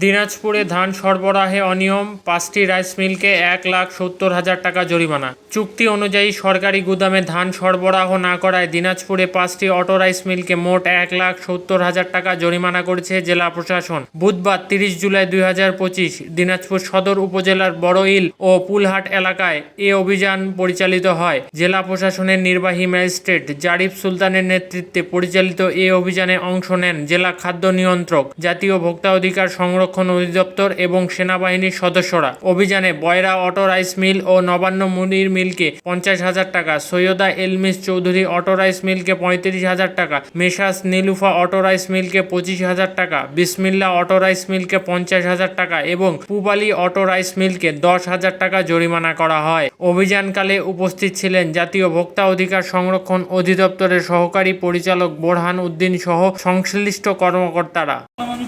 দিনাজপুরে ধান সরবরাহে অনিয়ম, পাঁচটি রাইস মিলকে এক লাখ সত্তর হাজার টাকা জরিমানা। চুক্তি অনুযায়ী সরকারি গুদামে ধান সরবরাহ না করায় দিনাজপুরে পাঁচটি অটো রাইস মিলকে মোট এক লাখ সত্তর হাজার টাকা জরিমানা করেছে জেলা প্রশাসন। বুধবার তিরিশ জুলাই দুই হাজার পঁচিশ দিনাজপুর সদর উপজেলার বড়ইল ও পুলহাট এলাকায় এ অভিযান পরিচালিত হয়। জেলা প্রশাসনের নির্বাহী ম্যাজিস্ট্রেট জারিফ সুলতানের নেতৃত্বে পরিচালিত এ অভিযানে অংশ নেন জেলা খাদ্য নিয়ন্ত্রক, জাতীয় ভোক্তা অধিকার সংরক্ষণ অধিদপ্তর এবং সেনাবাহিনীর সদস্যরা। অভিযানে বয়রা অটো রাইস মিল ও নবান্ন মুনির মিলকে পঞ্চাশ হাজার টাকা, সৈয়দা এলমিস চৌধুরী অটো রাইস মিলকে পঁয়ত্রিশ হাজার টাকা মেসাস নীলুফা অটো রাইস মিলকে পঁচিশ হাজার টাকা, বিসমিল্লা অটো রাইস মিলকে পঞ্চাশ হাজার টাকা এবং পুবালি অটো রাইস মিলকে দশ হাজার টাকা জরিমানা করা হয়। অভিযানকালে উপস্থিত ছিলেন জাতীয় ভোক্তা অধিকার সংরক্ষণ অধিদপ্তরের সহকারী পরিচালক বোরহান উদ্দিন সহ সংশ্লিষ্ট কর্মকর্তারা।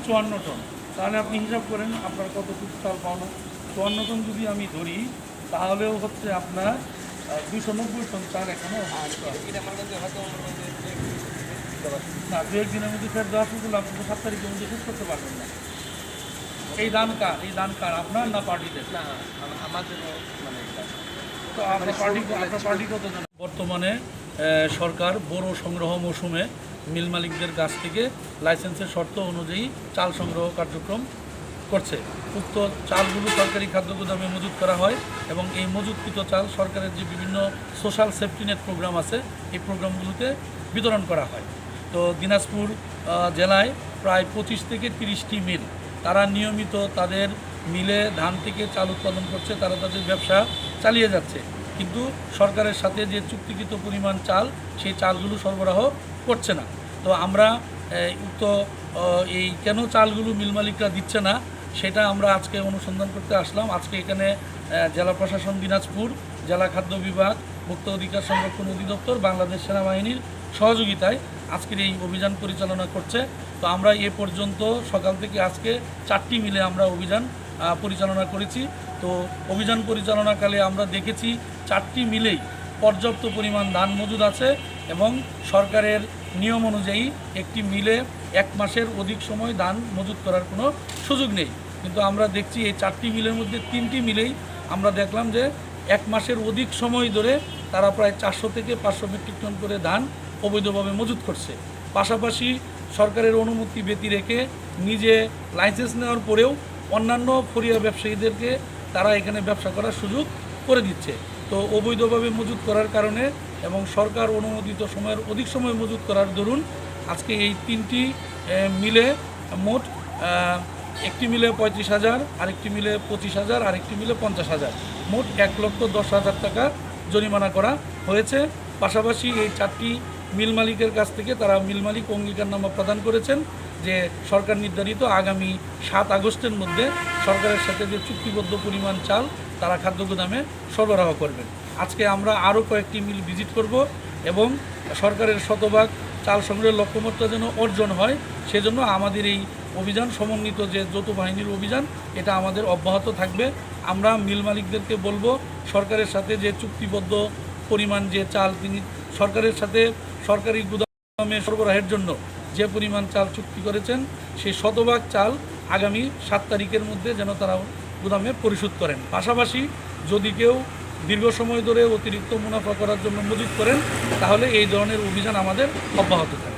চুয়ান্ন টন তাহলে আপনি হিসাব করেন আপনার কত চাল পাওনা। টন যদি আমি ধরি তাহলেও হচ্ছে আপনার দুশো নব্বই টন চাল এখনও না দু একদিনের মধ্যে ফের দেওয়া শুরু করলে আপনি তো সাত তারিখের মধ্যে শেষ করতে পারবেন না। এই দান কার? এই দান কার? আপনার না পার্টিদের? না আমাদের মানে তো আপনার পার্টি আপনার পার্টি কত বর্তমানে সরকার বড় সংগ্রহ মৌসুমে মিল মালিকদের কাছ থেকে লাইসেন্সের শর্ত অনুযায়ী চাল সংগ্রহ কার্যক্রম করছে। উক্ত চালগুলো সরকারি খাদ্য গুদামে মজুত করা হয় এবং এই মজুতকৃত চাল সরকারের যে বিভিন্ন সোশ্যাল সেফটি নেট প্রোগ্রাম আছে, এই প্রোগ্রামগুলোতে বিতরণ করা হয়। তো দিনাজপুর জেলায় প্রায় পঁচিশ থেকে তিরিশটি মিল, তারা নিয়মিত তাদের মিলে ধান থেকে চাল উৎপাদন করছে, তারা তাদের ব্যবসা চালিয়ে যাচ্ছে। কিন্তু সরকারের সাথে যে চুক্তিকৃত পরিমাণ চাল, সেই চালগুলো সরবরাহ করছে না। তো আমরা উক্ত এই কেন চালগুলো মিল মালিকরা দিচ্ছে না, সেটা আমরা আজকে অনুসন্ধান করতে আসলাম। আজকে এখানে জেলা প্রশাসন দিনাজপুর, জেলা খাদ্য বিভাগ ভোক্তা অধিকার সংরক্ষণ অধিদপ্তর, বাংলাদেশ সেনাবাহিনীর সহযোগিতায় আজকের এই অভিযান পরিচালনা করছে। তো আমরা এ পর্যন্ত সকাল থেকে আজকে চারটি মিলে আমরা অভিযান পরিচালনা করেছি। তো অভিযান পরিচালনাকালে আমরা দেখেছি চারটি মিলেই পর্যাপ্ত পরিমাণ ধান মজুদ আছে এবং সরকারের নিয়ম অনুযায়ী একটি মিলে এক মাসের অধিক সময় ধান মজুত করার কোনো সুযোগ নেই। কিন্তু আমরা দেখছি এই চারটি মিলের মধ্যে তিনটি মিলেই আমরা দেখলাম যে এক মাসের অধিক সময় ধরে তারা প্রায় চারশো থেকে পাঁচশো মেট্রিক টন করে ধান অবৈধভাবে মজুত করছে। পাশাপাশি সরকারের অনুমতি ব্যতি রেখে নিজে লাইসেন্স নেওয়ার পরেও অন্যান্য ফরিয়া ব্যবসায়ীদেরকে তারা এখানে ব্যবসা করার সুযোগ করে দিচ্ছে। তো অবৈধভাবে মজুত করার কারণে এবং সরকার অনুমোদিত সময়ের অধিক সময় মজুত করার দরুন আজকে এই তিনটি মিলে মোট একটি মিলে পঁয়ত্রিশ হাজার, আরেকটি মিলে পঁচিশ হাজার, আরেকটি মিলে পঞ্চাশ হাজার। মোট এক লক্ষ দশ হাজার টাকা জরিমানা করা হয়েছে। পাশাপাশি এই চারটি মিল মালিকের কাছ থেকে তারা মিল মালিক অঙ্গীকারনামা প্রদান করেছেন। যে সরকার নির্ধারিত আগামী সাত আগস্টের মধ্যে সরকারের সাথে যে চুক্তিবদ্ধ পরিমাণ চাল, তারা খাদ্য গুদামে সরবরাহ করবেন আজকে আমরা আরও কয়েকটি মিল ভিজিট করব এবং সরকারের শতভাগ চাল সংগ্রহের লক্ষ্যমাত্রা যেন অর্জন হয়, সেজন্য আমাদের এই অভিযান, সমন্বিত যে যৌথ বাহিনীর অভিযান, এটা আমাদের অব্যাহত থাকবে। আমরা মিল মালিকদেরকে বলব, সরকারের সাথে যে চুক্তিবদ্ধ পরিমাণ যে চাল তিনি সরকারের সাথে সরকারি গুদামে সরবরাহের জন্য যে পরিমাণ চাল চুক্তি করেছেন সেই শতভাগ চাল আগামী সাত তারিখের মধ্যে যেন তারা গুদামে পরিশোধ করেন। পাশাপাশি যদি কেউ দীর্ঘ সময় ধরে অতিরিক্ত মুনাফা করার জন্য মজুত করেন, তাহলে এই ধরনের অভিযান আমাদের অব্যাহত থাকে।